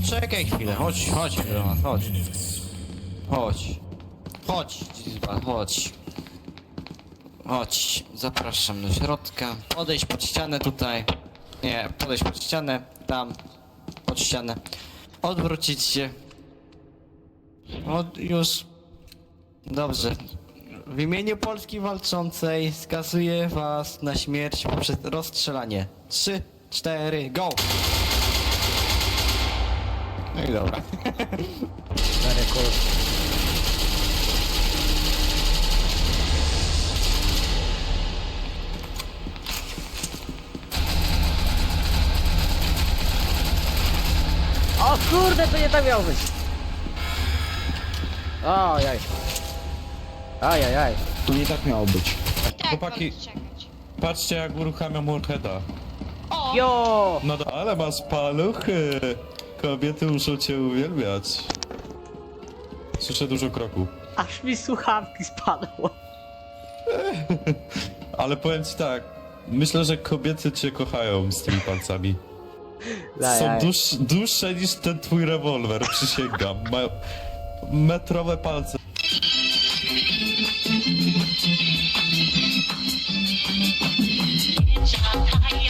Poczekaj chwilę, chodź, chodź, chodź. Chodź. Chodź, Dzizba, chodź. Chodź, zapraszam do środka. Podejść pod ścianę tutaj. Nie, podejść pod ścianę, tam, pod ścianę. Odwrócić się. Od, już. Dobrze. W imieniu Polski Walczącej skazuję was na śmierć poprzez rozstrzelanie. Trzy, cztery, go! No i dobra. Very cool. O kurde, to nie tak miało być. Ojaj. Ajajaj. To nie tak miało być. Tak, Chłopaki- mam czekać. Patrzcie jak uruchamiam Warheada. O! Jo! No do- ale masz paluchy. Kobiety muszą cię uwielbiać. Słyszę dużo kroków. Aż mi słuchawki spadło. Ale powiem ci tak. Myślę, że kobiety cię kochają z tymi palcami. Są dłuż, dłuższe niż ten twój rewolwer, przysięgam. Mają metrowe palce. No ale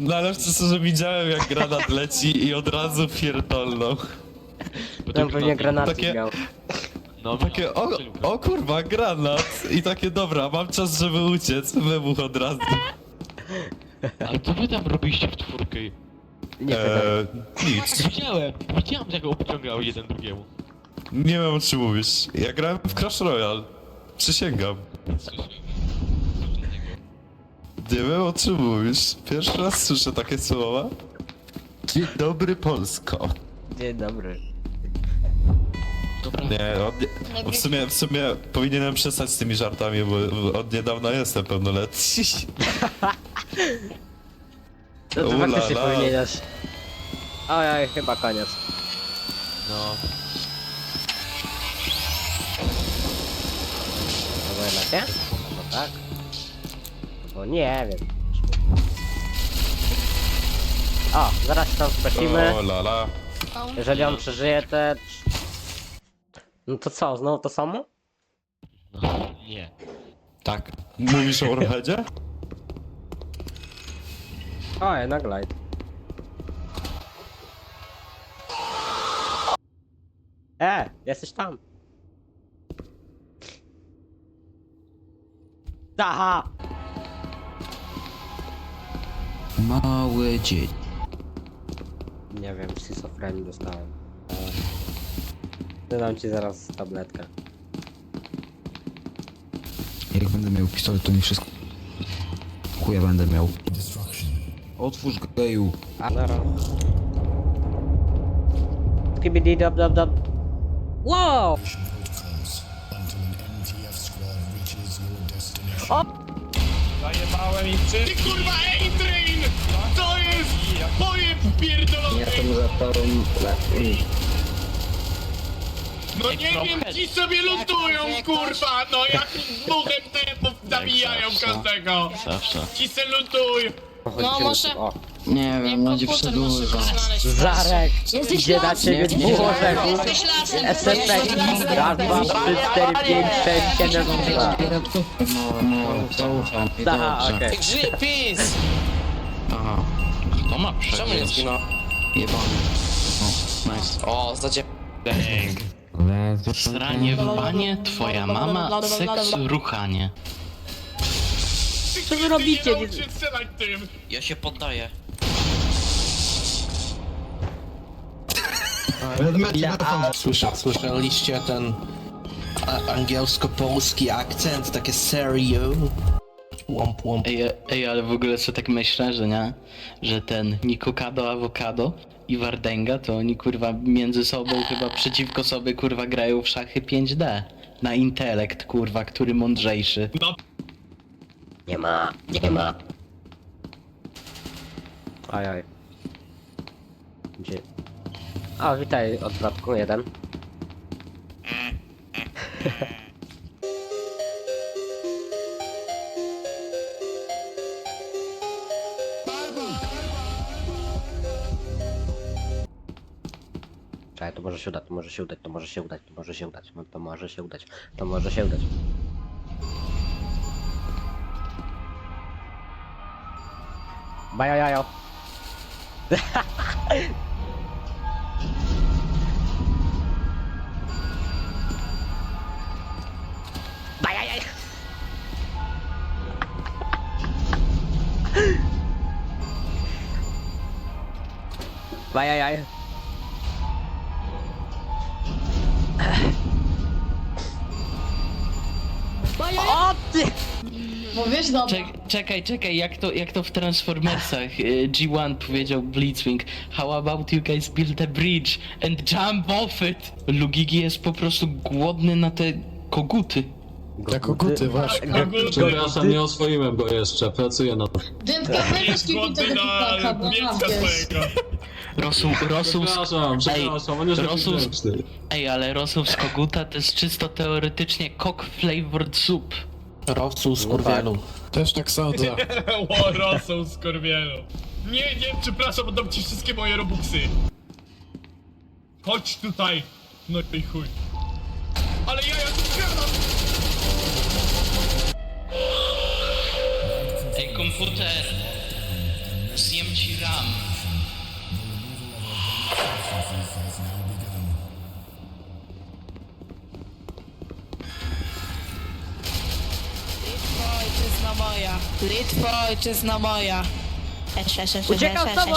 w że widziałem jak granat leci i od razu pierdolną. Tam pewnie granatnik Takie- miał. No, Takie, o, o kurwa, granat! I takie, dobra, mam czas, żeby uciec. Wybuch od razu. Ale co wy tam robiliście w czwórkę? Nie pytaj. Eee, nic. Widziałem, widziałem jak go obciągał jeden drugiemu. Nie wiem o czym mówisz. Ja grałem w Clash Royale. Przysięgam. Nie wiem o czym mówisz. Pierwszy raz słyszę takie słowa. Dzień dobry Polsko. Dzień dobry. Dobra, Nie, od, nie w, sumie, w sumie powinienem przestać z tymi żartami, bo od niedawna jestem pełnoletni. To, to Ula faktycznie la. powinieneś. Ojaj, chyba koniec. no. Albo jednak nie? No tak. Bo nie wiem. O, zaraz się tam specimy. O la la. Jeżeli on przeżyje te... No to co, znowu to samo? No, nie. Tak. Mówisz o Warheadzie? O, jednak light. E, jesteś tam. Aha! Małe dzieci. Nie wiem, schizofrenii dostałem. Dodam ci zaraz tabletkę. Jak będę miał pistolet, to nie wszystko. Chuja będę miał. Otwórz geju. Zaraz. Skibidi dub dub dub. Wow! Zajebałem wszystkich. Ty kurwa A-Train! To jest pojeb pierdolony! No nie wiem, ci sobie lutują kurwa! No jak buchem tepów zabijają każdego! Zawsze. Ci se lutują! Pochodźcie może-. O. Nie wiem, go znaleźć. Zarek! Idzie na ciebie dwóch orzeków. Jesteś lasem, jesteś Raz, dwa, trzy, cztery, pięć, sześć, siedem, dwa. No, no, zaufam. Aha, okej. Żyje PiS! Aha, Kto ma Czemu nie zginął? jebany. O, nice. O, zadzie... Dang. Sranie w banie, twoja mama, seks, ruchanie. Co wy robicie? Nie! Ja się poddaję. Słyszę, słyszeliście ten a- angielsko-polski akcent, takie serio? Łomp, łomp. Ej, ej, ale w ogóle co tak myślę, że nie? Że ten Nikokado Awokado i Wardenga to oni kurwa między sobą chyba przeciwko sobie kurwa grają w szachy 5D. Na intelekt kurwa, który mądrzejszy. Nie ma, nie ma. Ajaj. Gdzie? O, witaj, odwrotku jeden. Czekaj, to może się udać, to może się udać, to może się udać, to może się udać, no, to może się udać, to może się udać. Bajajajo. Bajajaj. O ty! Mówisz dobra. Czek, czekaj, czekaj, jak to, jak to w Transformersach y, G1 powiedział Blitzwing How about you guys build a bridge and jump off it? Lugigi jest po prostu głodny na te koguty. Jako guty, właśnie. Przepraszam, nie oswoiłem go jeszcze, pracuję na to. Dętka, weź głodny tego na pipaka, bo wiesz. swojego. Rosół, rosół, z, Przepraszam, przepraszam, on jest Rosół- grzeczny. ej, ale rosół z koguta to jest czysto teoretycznie cock flavored soup. Rowcu z kurwielu. Też tak sądzę. O, rosą skorwielu. Nie, nie, przepraszam, oddam ci wszystkie moje robuxy. Chodź tutaj. No i chuj. Ale ja jak. Ej, komputer, zjem ci RAM. Litwo, ojczyzna moja. Litwo, ojczyzna moja. Uciekam z tobą!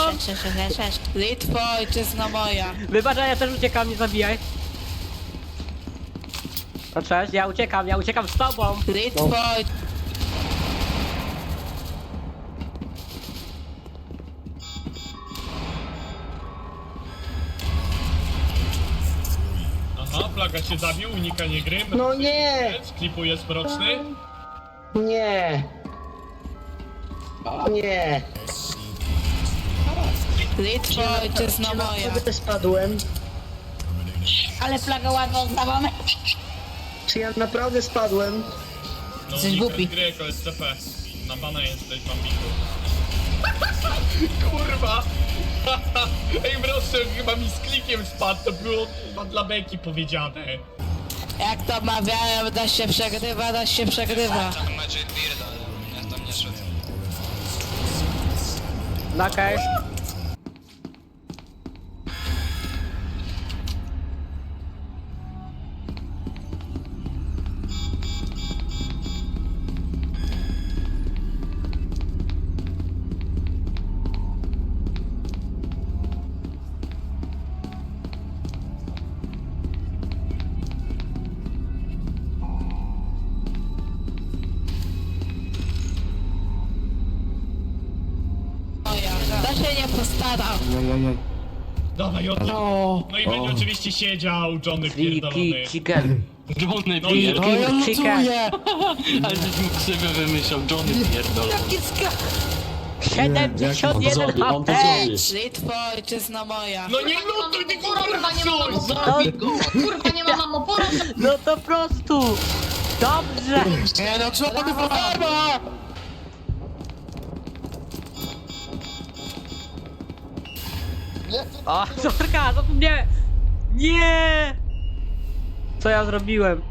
Litwo, ojczyzna moja. Wybacz, ja też uciekam, nie zabijaj. No cześć, ja uciekam, ja uciekam z tobą. Litwo, oj... Plaga się zabił, unikanie gry. No nie! Klipu jest mroczny. Nie! Nie! Litwo, ojczyzna moja. Naprawdę spadłem? Ale flaga ładna oddawamy. Czy ja naprawdę spadłem? No, Jesteś głupi. gry jako SCP. Na pana jesteś, bambiku. Kurwa! Ej, mroczny chyba mi z klikiem spadł, to było chyba dla beki powiedziane. Jak to mawiają, da się przegrywa, da się przegrywa. No okej. Moja. To się nie postarał. Dawaj, oddam. No. No i będzie oczywiście siedział Johnny pierdolony. Chicken. Johnny No nie, pierdol. Friki chicken. Ale żeś mu ksywę wymyślał, Johnny pierdol. 71 zrobi? On to HP. zrobi. Litwo, ojczyzna moja. No nie lutuj, ty kurwa, Kurwa, nie mam psuj! oporu. Kurwa, nie mam oporu. No to prostu. Dobrze. Nie no, co to wygląda? O, sorka, zapomniałem. Nie. Co ja zrobiłem?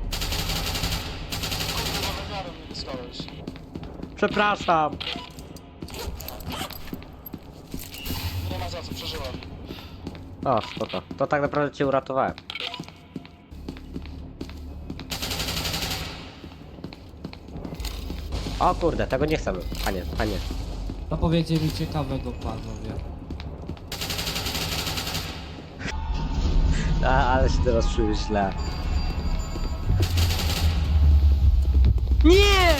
Przepraszam. Nie ma za co, przeżyłem. O, spoko. To tak naprawdę cię uratowałem. O kurde, tego nie chcemy. Panie, panie. To powiecie mi ciekawego panowie. A, ale się teraz czuję źle. Nie!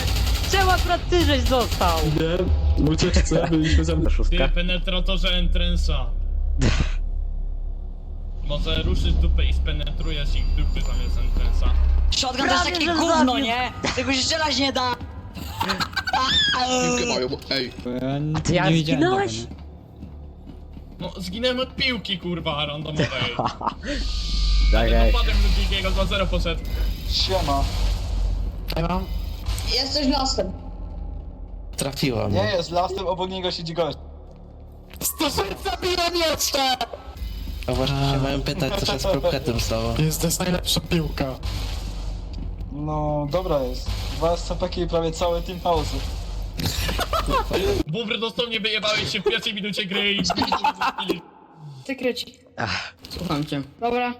Czemu akurat ty żeś został? Nie, ucieczce, byliśmy mną. To Ty, szóstka. penetratorze entrensa. Może ruszysz dupę i spenetrujesz ich dupy zamiast entrensa. Shotgun to jest takie gówno, nie? Tego się strzelać nie da. A ty jak zginąłeś? No, zginąłem od piłki, kurwa, randomowej. Tak, Napadem Ludwigiego 2-0 poszedł. Siema. Jesteś lastem. Trafiła Nie mnie. jest, lastem obok niego siedzi gość. 100 zabiłem jeszcze! A właśnie się mają pytać, co się z Prophetem stało. Jest, to jest najlepsza piłka. No, dobra jest. Dwa SCP i prawie cały team pauzy. Bubr dosłownie wyjebałeś się w pierwszej minucie gry i... Ty kryci. Słucham cię. Dobra.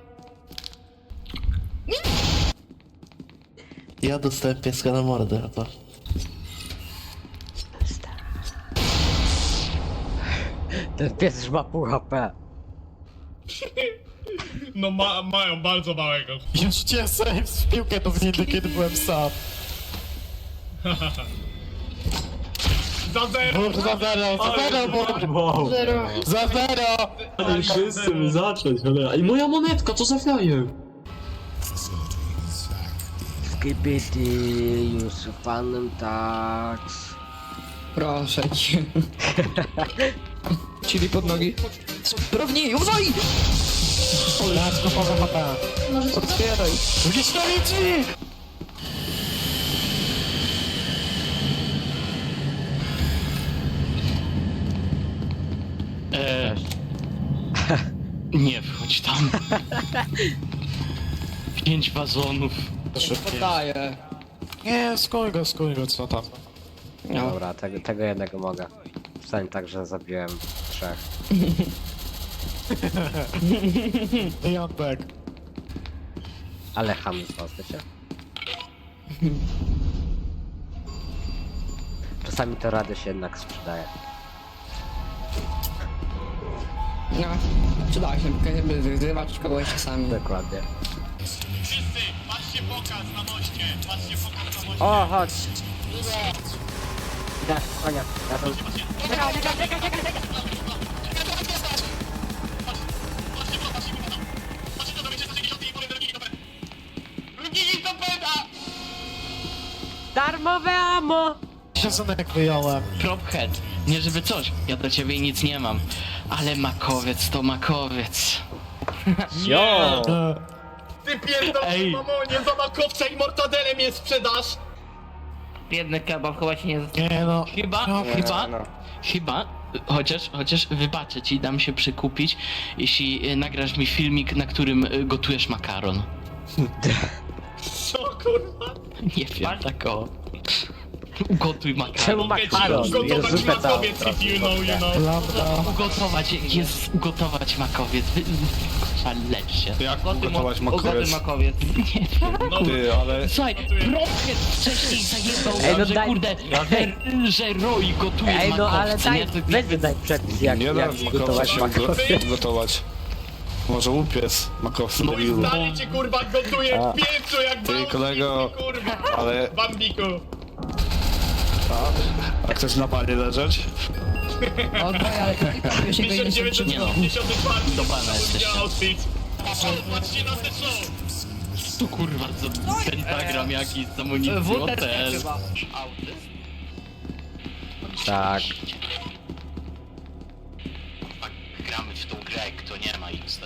Ja dostałem pieska na mordę, to... Ten pies już ma pół HP. No ma, mają bardzo małego. Ja rzuciłem sobie w piłkę do windy, kiedy byłem sam. Za zero! Bur, za zero, za zero, bur. Wow, Zero. Za zero! ale wszyscy by zacząć, ale... I moja monetka, co za frajer? Skibidi, już panem tak. Proszę cię. Czyli pod nogi. Sprawniej, uwaj! Lacko, poza HP. Otwieraj. Drugie cztery drzwi! Pięć wazonów. Podaję. Nie, skój go, skój go, co tam. No. Dobra, tego, tego jednego mogę. Wstań tak, że zabiłem trzech. I on back. Ale ham z was, wiecie? Czasami to rady się jednak sprzedaje. No. Przyda się, by zgrywać kogoś czasami. Dokładnie. Wszyscy, patrzcie pokaz na moście! Patrzcie pokaz na moście! O, chodź! Idę, konia, ja to... Darmowe amo! Szacunek wyjąłem. Prophead, nie żeby coś, ja do ciebie nic nie mam. Ale makowiec to makowiec. Jo! E, Ty Ej. mamonie, za makowca i mortadele mnie sprzedasz! Biedny kebab chyba ci nie Nie no. Chyba, No, chyba, no. chyba, chociaż, chociaż wybaczę ci, dam się przekupić, jeśli y, nagrasz mi filmik, na którym y, gotujesz makaron. Co kurwa? Nie wiem, tak o. Ugotuj Czemu makaron. makaron? Jest Gotować zupę całą. makowiec, if you know, you know. Lambda. Ugotować, jest ugotować makowiec. Wy- Lecz się. Jak ugotować makowiec? makowiec. No, Ty, ale... Słuchaj, Prophet wcześniej zajebał, Ej, no że daj- kurde, że, że Roy gotuje Ej, no ale makowce, daj, nie? To weź wydaj przepis, jak, jak gotować makowce. gotować. Może upiec makowcy Mój stary cię kurwa gotuje w piecu jak Ty, bałtyk, kolego, kurwa! ale- Bambiku! A chcesz na panie leżeć? Okej, ale to tylko się go nie 1994 Do pana jesteście. outfit. Patrzcie na te show! Tu kurwa, co pentagram jakiś z amunicją, WTC też. chyba. Tak. Gramy w tą grę, kto nie ma XD.